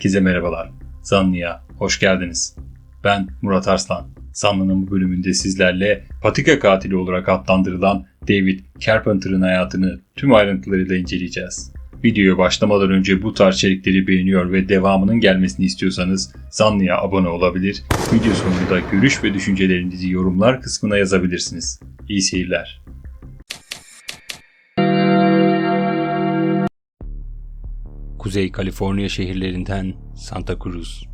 Herkese merhabalar. Zanlı'ya hoş geldiniz. Ben Murat Arslan. Zanlı'nın bu bölümünde sizlerle patika katili olarak adlandırılan David Carpenter'ın hayatını tüm ayrıntılarıyla inceleyeceğiz. Videoya başlamadan önce bu tarz içerikleri beğeniyor ve devamının gelmesini istiyorsanız Zanlı'ya abone olabilir, video sonunda görüş ve düşüncelerinizi yorumlar kısmına yazabilirsiniz. İyi seyirler. Kuzey Kaliforniya şehirlerinden Santa Cruz.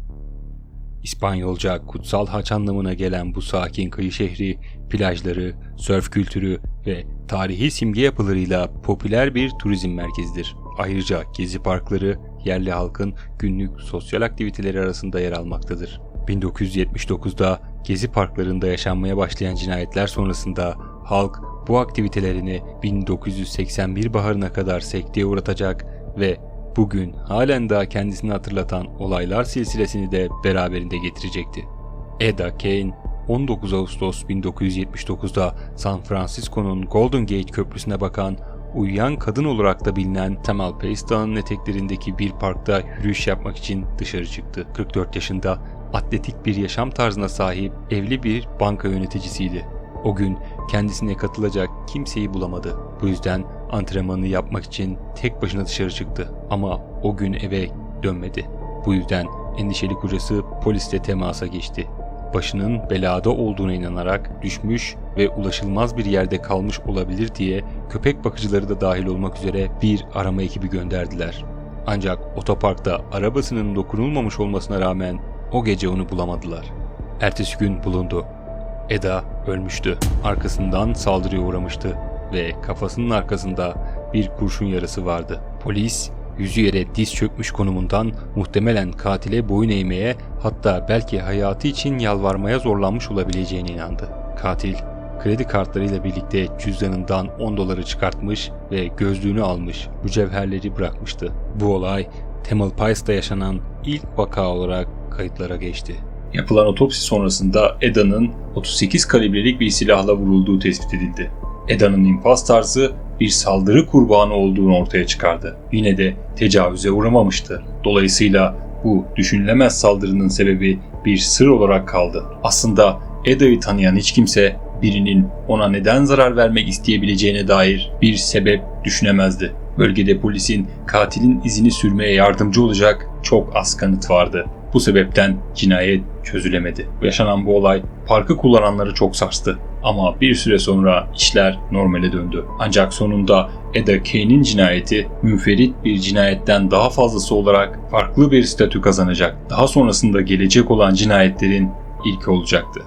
İspanyolca kutsal haç anlamına gelen bu sakin kıyı şehri, plajları, sörf kültürü ve tarihi simge yapılarıyla popüler bir turizm merkezidir. Ayrıca gezi parkları yerli halkın günlük sosyal aktiviteleri arasında yer almaktadır. 1979'da gezi parklarında yaşanmaya başlayan cinayetler sonrasında halk bu aktivitelerini 1981 baharına kadar sekteye uğratacak ve bugün halen daha kendisini hatırlatan olaylar silsilesini de beraberinde getirecekti. Eda Kane 19 Ağustos 1979'da San Francisco'nun Golden Gate Köprüsü'ne bakan uyuyan kadın olarak da bilinen Tamalpais Dağı'nın eteklerindeki bir parkta yürüyüş yapmak için dışarı çıktı. 44 yaşında atletik bir yaşam tarzına sahip evli bir banka yöneticisiydi. O gün kendisine katılacak kimseyi bulamadı. Bu yüzden antrenmanını yapmak için tek başına dışarı çıktı. Ama o gün eve dönmedi. Bu yüzden endişeli kocası polisle temasa geçti. Başının belada olduğuna inanarak düşmüş ve ulaşılmaz bir yerde kalmış olabilir diye köpek bakıcıları da dahil olmak üzere bir arama ekibi gönderdiler. Ancak otoparkta arabasının dokunulmamış olmasına rağmen o gece onu bulamadılar. Ertesi gün bulundu. Eda ölmüştü. Arkasından saldırıya uğramıştı ve kafasının arkasında bir kurşun yarası vardı. Polis yüzü yere diz çökmüş konumundan muhtemelen katile boyun eğmeye hatta belki hayatı için yalvarmaya zorlanmış olabileceğine inandı. Katil kredi kartlarıyla birlikte cüzdanından 10 doları çıkartmış ve gözlüğünü almış, mücevherleri bırakmıştı. Bu olay Tamalpais'ta yaşanan ilk vaka olarak kayıtlara geçti. Yapılan otopsi sonrasında Eda'nın 38 kalibrelik bir silahla vurulduğu tespit edildi. Eda'nın infaz tarzı bir saldırı kurbanı olduğunu ortaya çıkardı. Yine de tecavüze uğramamıştı. Dolayısıyla bu düşünülemez saldırının sebebi bir sır olarak kaldı. Aslında Eda'yı tanıyan hiç kimse birinin ona neden zarar vermek isteyebileceğine dair bir sebep düşünemezdi. Bölgede polisin katilin izini sürmeye yardımcı olacak çok az kanıt vardı. Bu sebepten cinayet çözülemedi. Yaşanan bu olay parkı kullananları çok sarstı. Ama bir süre sonra işler normale döndü. Ancak sonunda Eda Kane'in cinayeti münferit bir cinayetten daha fazlası olarak farklı bir statü kazanacak. Daha sonrasında gelecek olan cinayetlerin ilki olacaktı.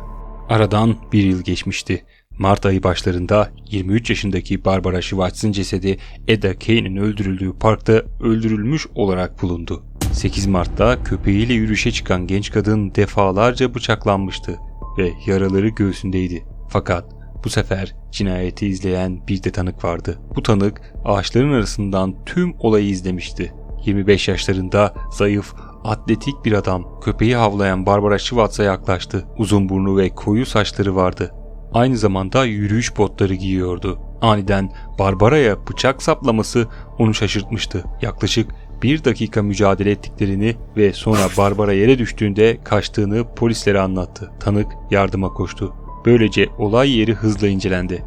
Aradan bir yıl geçmişti. Mart ayı başlarında 23 yaşındaki Barbara Schwartz'ın cesedi Eda Kane'in öldürüldüğü parkta öldürülmüş olarak bulundu. 8 Mart'ta köpeğiyle yürüyüşe çıkan genç kadın defalarca bıçaklanmıştı ve yaraları göğsündeydi. Fakat bu sefer cinayeti izleyen bir de tanık vardı. Bu tanık ağaçların arasından tüm olayı izlemişti. 25 yaşlarında zayıf, atletik bir adam köpeği havlayan Barbara Schwartz'a yaklaştı. Uzun burnu ve koyu saçları vardı. Aynı zamanda yürüyüş botları giyiyordu. Aniden Barbara'ya bıçak saplaması onu şaşırtmıştı. Yaklaşık bir dakika mücadele ettiklerini ve sonra Barbara yere düştüğünde kaçtığını polislere anlattı. Tanık yardıma koştu. Böylece olay yeri hızla incelendi.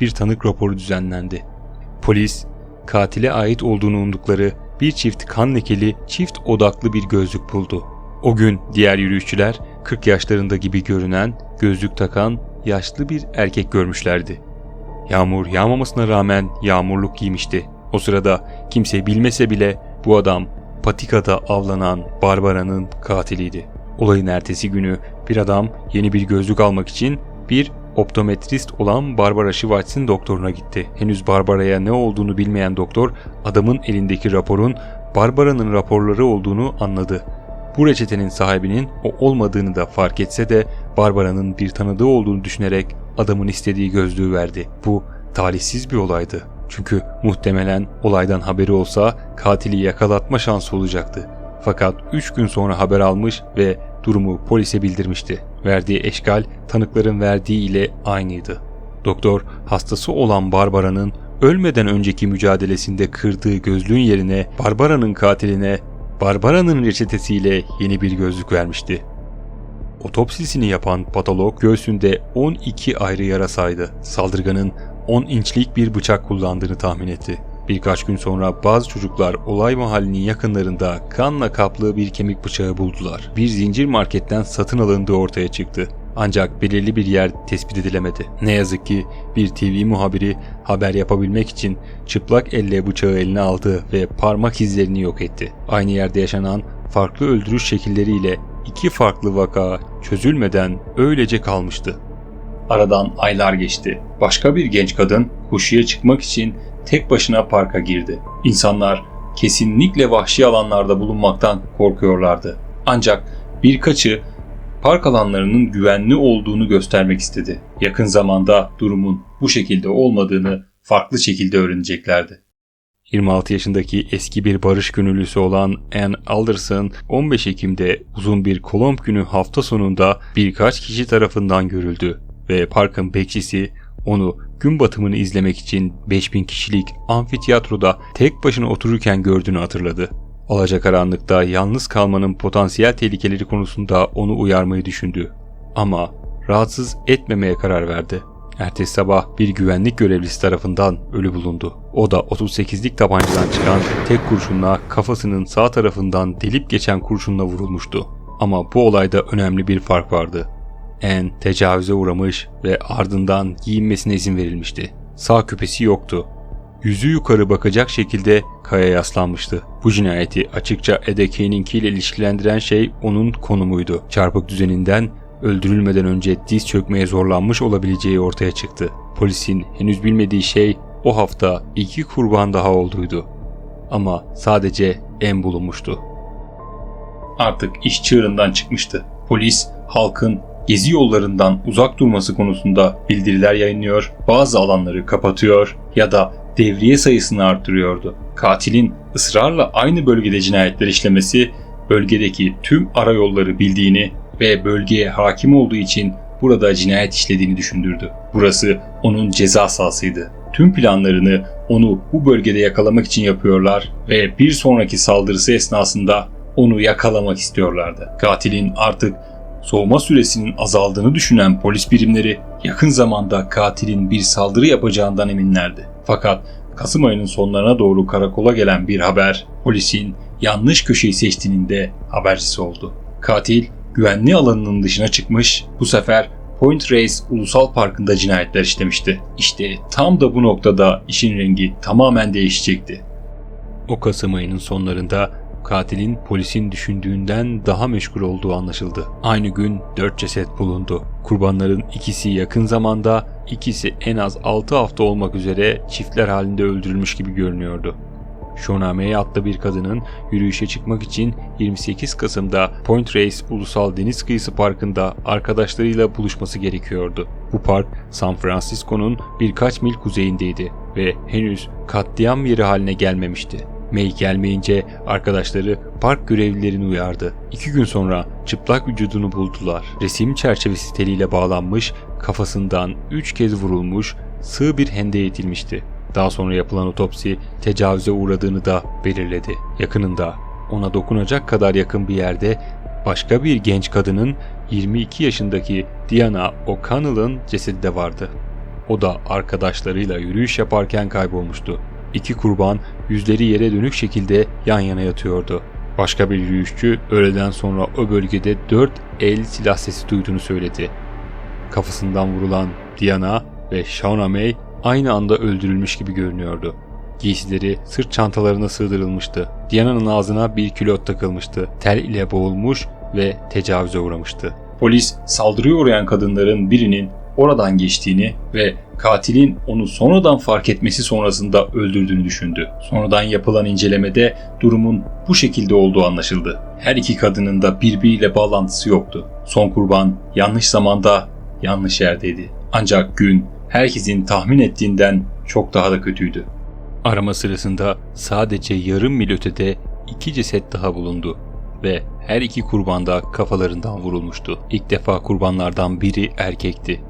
Bir tanık raporu düzenlendi. Polis, katile ait olduğunu umdukları bir çift kan lekeli, çift odaklı bir gözlük buldu. O gün diğer yürüyüşçüler 40 yaşlarında gibi görünen, gözlük takan yaşlı bir erkek görmüşlerdi. Yağmur yağmamasına rağmen yağmurluk giymişti. O sırada kimse bilmese bile bu adam patikada avlanan Barbara'nın katiliydi. Olayın ertesi günü bir adam yeni bir gözlük almak için bir optometrist olan Barbara Schwartz'in doktoruna gitti. Henüz Barbara'ya ne olduğunu bilmeyen doktor adamın elindeki raporun Barbara'nın raporları olduğunu anladı. Bu reçetenin sahibinin o olmadığını da fark etse de Barbara'nın bir tanıdığı olduğunu düşünerek adamın istediği gözlüğü verdi. Bu talihsiz bir olaydı. Çünkü muhtemelen olaydan haberi olsa katili yakalatma şansı olacaktı. Fakat 3 gün sonra haber almış ve durumu polise bildirmişti. Verdiği eşgal tanıkların verdiği ile aynıydı. Doktor hastası olan Barbara'nın ölmeden önceki mücadelesinde kırdığı gözlüğün yerine Barbara'nın katiline Barbara'nın reçetesiyle yeni bir gözlük vermişti. Otopsisini yapan patolog göğsünde 12 ayrı yara saydı. Saldırganın 10 inçlik bir bıçak kullandığını tahmin etti. Birkaç gün sonra bazı çocuklar olay mahallinin yakınlarında kanla kaplı bir kemik bıçağı buldular. Bir zincir marketten satın alındığı ortaya çıktı. Ancak belirli bir yer tespit edilemedi. Ne yazık ki bir TV muhabiri haber yapabilmek için çıplak elle bıçağı eline aldı ve parmak izlerini yok etti. Aynı yerde yaşanan farklı öldürüş şekilleriyle iki farklı vaka çözülmeden öylece kalmıştı. Aradan aylar geçti. Başka bir genç kadın koşuya çıkmak için tek başına parka girdi. İnsanlar kesinlikle vahşi alanlarda bulunmaktan korkuyorlardı. Ancak birkaçı park alanlarının güvenli olduğunu göstermek istedi. Yakın zamanda durumun bu şekilde olmadığını farklı şekilde öğreneceklerdi. 26 yaşındaki eski bir barış gönüllüsü olan Ann Alderson 15 Ekim'de uzun bir kolomb günü hafta sonunda birkaç kişi tarafından görüldü ve parkın bekçisi onu gün batımını izlemek için 5000 kişilik amfiteyatroda tek başına otururken gördüğünü hatırladı. Alacakaranlıkta yalnız kalmanın potansiyel tehlikeleri konusunda onu uyarmayı düşündü. Ama rahatsız etmemeye karar verdi. Ertesi sabah bir güvenlik görevlisi tarafından ölü bulundu. O da 38'lik tabancadan çıkan tek kurşunla kafasının sağ tarafından delip geçen kurşunla vurulmuştu. Ama bu olayda önemli bir fark vardı. En tecavüze uğramış ve ardından giyinmesine izin verilmişti. Sağ küpesi yoktu. Yüzü yukarı bakacak şekilde kaya yaslanmıştı. Bu cinayeti açıkça Edeke'ninkiyle ilişkilendiren şey onun konumuydu. Çarpık düzeninden öldürülmeden önce diz çökmeye zorlanmış olabileceği ortaya çıktı. Polisin henüz bilmediği şey o hafta iki kurban daha olduğuydu. Ama sadece en bulunmuştu. Artık iş çığırından çıkmıştı. Polis halkın gezi yollarından uzak durması konusunda bildiriler yayınlıyor, bazı alanları kapatıyor ya da devriye sayısını arttırıyordu. Katilin ısrarla aynı bölgede cinayetler işlemesi, bölgedeki tüm arayolları bildiğini ve bölgeye hakim olduğu için burada cinayet işlediğini düşündürdü. Burası onun ceza sahasıydı. Tüm planlarını onu bu bölgede yakalamak için yapıyorlar ve bir sonraki saldırısı esnasında onu yakalamak istiyorlardı. Katilin artık soğuma süresinin azaldığını düşünen polis birimleri yakın zamanda katilin bir saldırı yapacağından eminlerdi. Fakat Kasım ayının sonlarına doğru karakola gelen bir haber polisin yanlış köşeyi seçtiğinin de habercisi oldu. Katil güvenli alanının dışına çıkmış, bu sefer Point Reyes Ulusal Parkı'nda cinayetler işlemişti. İşte tam da bu noktada işin rengi tamamen değişecekti. O Kasım ayının sonlarında katilin polisin düşündüğünden daha meşgul olduğu anlaşıldı. Aynı gün 4 ceset bulundu. Kurbanların ikisi yakın zamanda, ikisi en az 6 hafta olmak üzere çiftler halinde öldürülmüş gibi görünüyordu. Shonamey adlı bir kadının yürüyüşe çıkmak için 28 Kasım'da Point Reyes Ulusal Deniz Kıyısı Parkı'nda arkadaşlarıyla buluşması gerekiyordu. Bu park San Francisco'nun birkaç mil kuzeyindeydi ve henüz katliam yeri haline gelmemişti. May gelmeyince arkadaşları park görevlilerini uyardı. İki gün sonra çıplak vücudunu buldular. Resim çerçevesi teliyle bağlanmış, kafasından üç kez vurulmuş, sığ bir hendeğe itilmişti. Daha sonra yapılan otopsi tecavüze uğradığını da belirledi. Yakınında ona dokunacak kadar yakın bir yerde başka bir genç kadının 22 yaşındaki Diana O'Connell'ın cesedi de vardı. O da arkadaşlarıyla yürüyüş yaparken kaybolmuştu. İki kurban yüzleri yere dönük şekilde yan yana yatıyordu. Başka bir yürüyüşçü öğleden sonra o bölgede dört el silah sesi duyduğunu söyledi. Kafasından vurulan Diana ve Shauna May aynı anda öldürülmüş gibi görünüyordu. Giysileri sırt çantalarına sığdırılmıştı. Diana'nın ağzına bir külot takılmıştı. Tel ile boğulmuş ve tecavüze uğramıştı. Polis saldırıya uğrayan kadınların birinin oradan geçtiğini ve katilin onu sonradan fark etmesi sonrasında öldürdüğünü düşündü. Sonradan yapılan incelemede durumun bu şekilde olduğu anlaşıldı. Her iki kadının da birbiriyle bağlantısı yoktu. Son kurban yanlış zamanda yanlış yerdeydi. Ancak gün herkesin tahmin ettiğinden çok daha da kötüydü. Arama sırasında sadece yarım mil ötede iki ceset daha bulundu ve her iki kurban da kafalarından vurulmuştu. İlk defa kurbanlardan biri erkekti.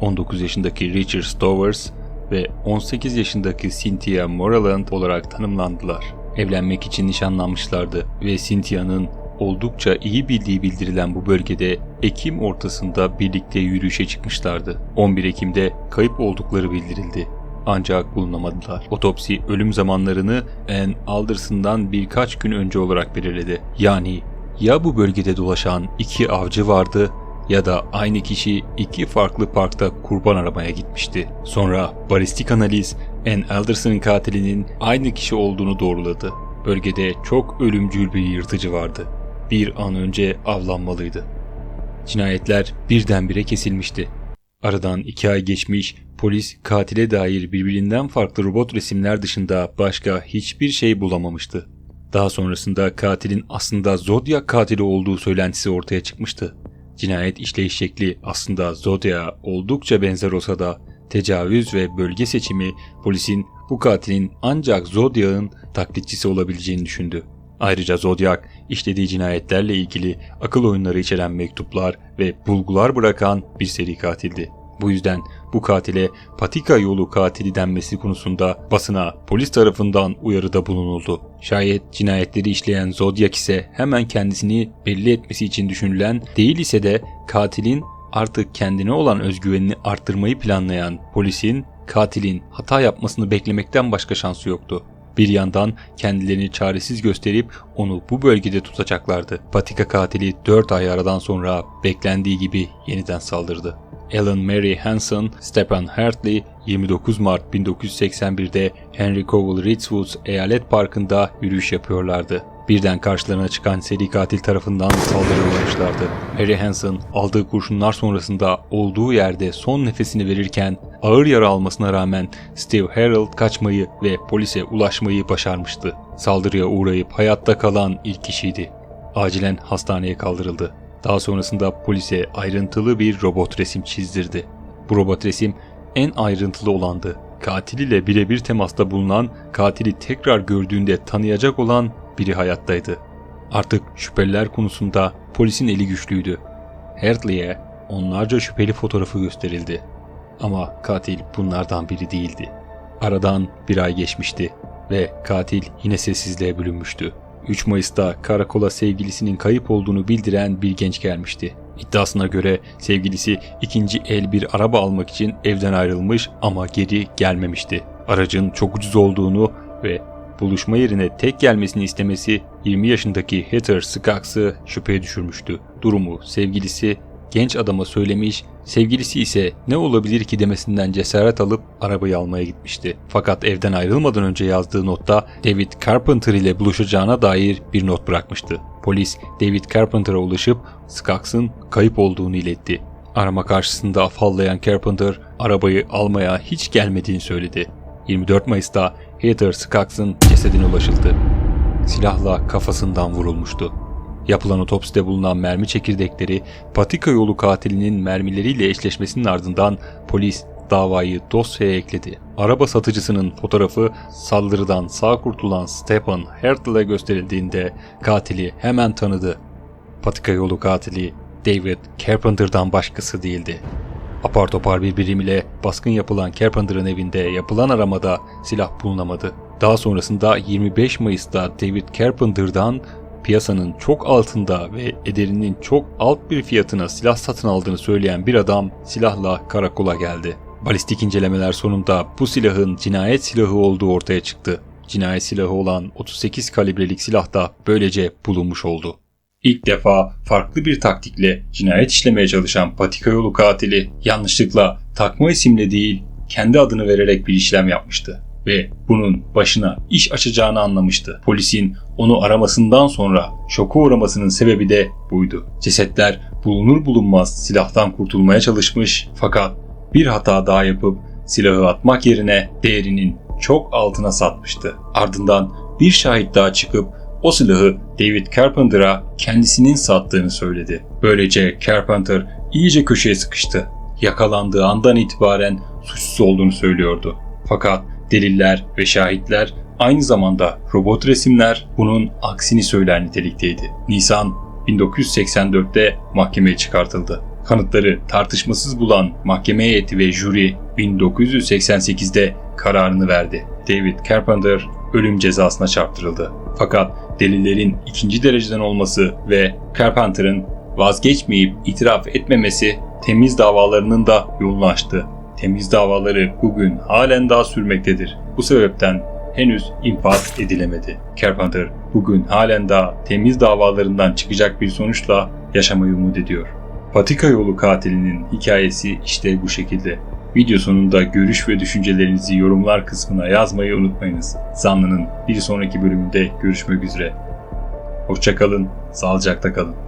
19 yaşındaki Richard Stowers ve 18 yaşındaki Cynthia Moreland olarak tanımlandılar. evlenmek için nişanlanmışlardı ve Cynthia'nın oldukça iyi bildiği bildirilen bu bölgede Ekim ortasında birlikte yürüyüşe çıkmışlardı. 11 Ekim'de kayıp oldukları bildirildi. Ancak bulunamadılar. Otopsi ölüm zamanlarını Ann Alderson'dan birkaç gün önce olarak belirledi. Yani ya bu bölgede dolaşan iki avcı vardı ya da aynı kişi iki farklı parkta kurban aramaya gitmişti. Sonra balistik analiz Ann Alderson'ın katilinin aynı kişi olduğunu doğruladı. Bölgede çok ölümcül bir yırtıcı vardı. Bir an önce avlanmalıydı. Cinayetler birdenbire kesilmişti. Aradan iki ay geçmiş, polis katile dair birbirinden farklı robot resimler dışında başka hiçbir şey bulamamıştı. Daha sonrasında katilin aslında Zodiac katili olduğu söylentisi ortaya çıkmıştı. Cinayet işleyiş şekli aslında Zodiac'a oldukça benzer olsa da tecavüz ve bölge seçimi polisin bu katilin ancak Zodiac'ın taklitçisi olabileceğini düşündü. Ayrıca Zodiac işlediği cinayetlerle ilgili akıl oyunları içeren mektuplar ve bulgular bırakan bir seri katildi. Bu yüzden bu katile patika yolu katili denmesi konusunda basına polis tarafından uyarıda bulunuldu. Şayet cinayetleri işleyen Zodiac ise hemen kendisini belli etmesi için düşünülen değil ise de katilin artık kendine olan özgüvenini arttırmayı planlayan polisin katilin hata yapmasını beklemekten başka şansı yoktu. Bir yandan kendilerini çaresiz gösterip onu bu bölgede tutacaklardı. Patika katili 4 ay aradan sonra beklendiği gibi yeniden saldırdı. Alan Mary Hanson, Stephen Hartley 29 Mart 1981'de Henry Cowell Ridgewoods Eyalet Parkı'nda yürüyüş yapıyorlardı. Birden karşılarına çıkan seri katil tarafından saldırıya uğramışlardı. Mary Hanson aldığı kurşunlar sonrasında olduğu yerde son nefesini verirken ağır yara almasına rağmen Steve Harold kaçmayı ve polise ulaşmayı başarmıştı. Saldırıya uğrayıp hayatta kalan ilk kişiydi. Acilen hastaneye kaldırıldı. Daha sonrasında polise ayrıntılı bir robot resim çizdirdi. Bu robot resim en ayrıntılı olandı. Katil ile birebir temasta bulunan, katili tekrar gördüğünde tanıyacak olan biri hayattaydı. Artık şüpheliler konusunda polisin eli güçlüydü. Hartley'e onlarca şüpheli fotoğrafı gösterildi. Ama katil bunlardan biri değildi. Aradan bir ay geçmişti ve katil yine sessizliğe bürünmüştü. 3 Mayıs'ta karakola sevgilisinin kayıp olduğunu bildiren bir genç gelmişti. İddiasına göre sevgilisi ikinci el bir araba almak için evden ayrılmış ama geri gelmemişti. Aracın çok ucuz olduğunu ve buluşma yerine tek gelmesini istemesi 20 yaşındaki Heather Scox'ı şüpheye düşürmüştü. Durumu sevgilisi genç adama söylemiş, sevgilisi ise ne olabilir ki demesinden cesaret alıp arabayı almaya gitmişti. Fakat evden ayrılmadan önce yazdığı notta David Carpenter ile buluşacağına dair bir not bırakmıştı. Polis David Carpenter'a ulaşıp Scox'ın kayıp olduğunu iletti. Arama karşısında afallayan Carpenter arabayı almaya hiç gelmediğini söyledi. 24 Mayıs'ta Heather Scox'ın cesedine ulaşıldı. Silahla kafasından vurulmuştu. Yapılan otopside bulunan mermi çekirdekleri patika yolu katilinin mermileriyle eşleşmesinin ardından polis davayı dosyaya ekledi. Araba satıcısının fotoğrafı saldırıdan sağ kurtulan Stephen Hertel'e gösterildiğinde katili hemen tanıdı. Patika yolu katili David Carpenter'dan başkası değildi. Apar topar bir birim baskın yapılan Carpenter'ın evinde yapılan aramada silah bulunamadı. Daha sonrasında 25 Mayıs'ta David Carpenter'dan piyasanın çok altında ve ederinin çok alt bir fiyatına silah satın aldığını söyleyen bir adam silahla karakola geldi. Balistik incelemeler sonunda bu silahın cinayet silahı olduğu ortaya çıktı. Cinayet silahı olan 38 kalibrelik silah da böylece bulunmuş oldu. İlk defa farklı bir taktikle cinayet işlemeye çalışan patika yolu katili yanlışlıkla takma isimle değil kendi adını vererek bir işlem yapmıştı ve bunun başına iş açacağını anlamıştı. Polisin onu aramasından sonra şoka uğramasının sebebi de buydu. Cesetler bulunur bulunmaz silahtan kurtulmaya çalışmış fakat bir hata daha yapıp silahı atmak yerine değerinin çok altına satmıştı. Ardından bir şahit daha çıkıp o silahı David Carpenter'a kendisinin sattığını söyledi. Böylece Carpenter iyice köşeye sıkıştı. Yakalandığı andan itibaren suçsuz olduğunu söylüyordu. Fakat deliller ve şahitler aynı zamanda robot resimler bunun aksini söyler nitelikteydi. Nisan 1984'te mahkemeye çıkartıldı. Kanıtları tartışmasız bulan mahkeme heyeti ve jüri 1988'de kararını verdi. David Carpenter ölüm cezasına çarptırıldı. Fakat delillerin ikinci dereceden olması ve Carpenter'ın vazgeçmeyip itiraf etmemesi temiz davalarının da yolunu açtı. Temiz davaları bugün halen daha sürmektedir. Bu sebepten henüz infaz edilemedi. Carpenter bugün halen daha temiz davalarından çıkacak bir sonuçla yaşamayı umut ediyor. Patika yolu katilinin hikayesi işte bu şekilde. Video sonunda görüş ve düşüncelerinizi yorumlar kısmına yazmayı unutmayınız. Zanlı'nın bir sonraki bölümünde görüşmek üzere. Hoşçakalın, sağlıcakla kalın.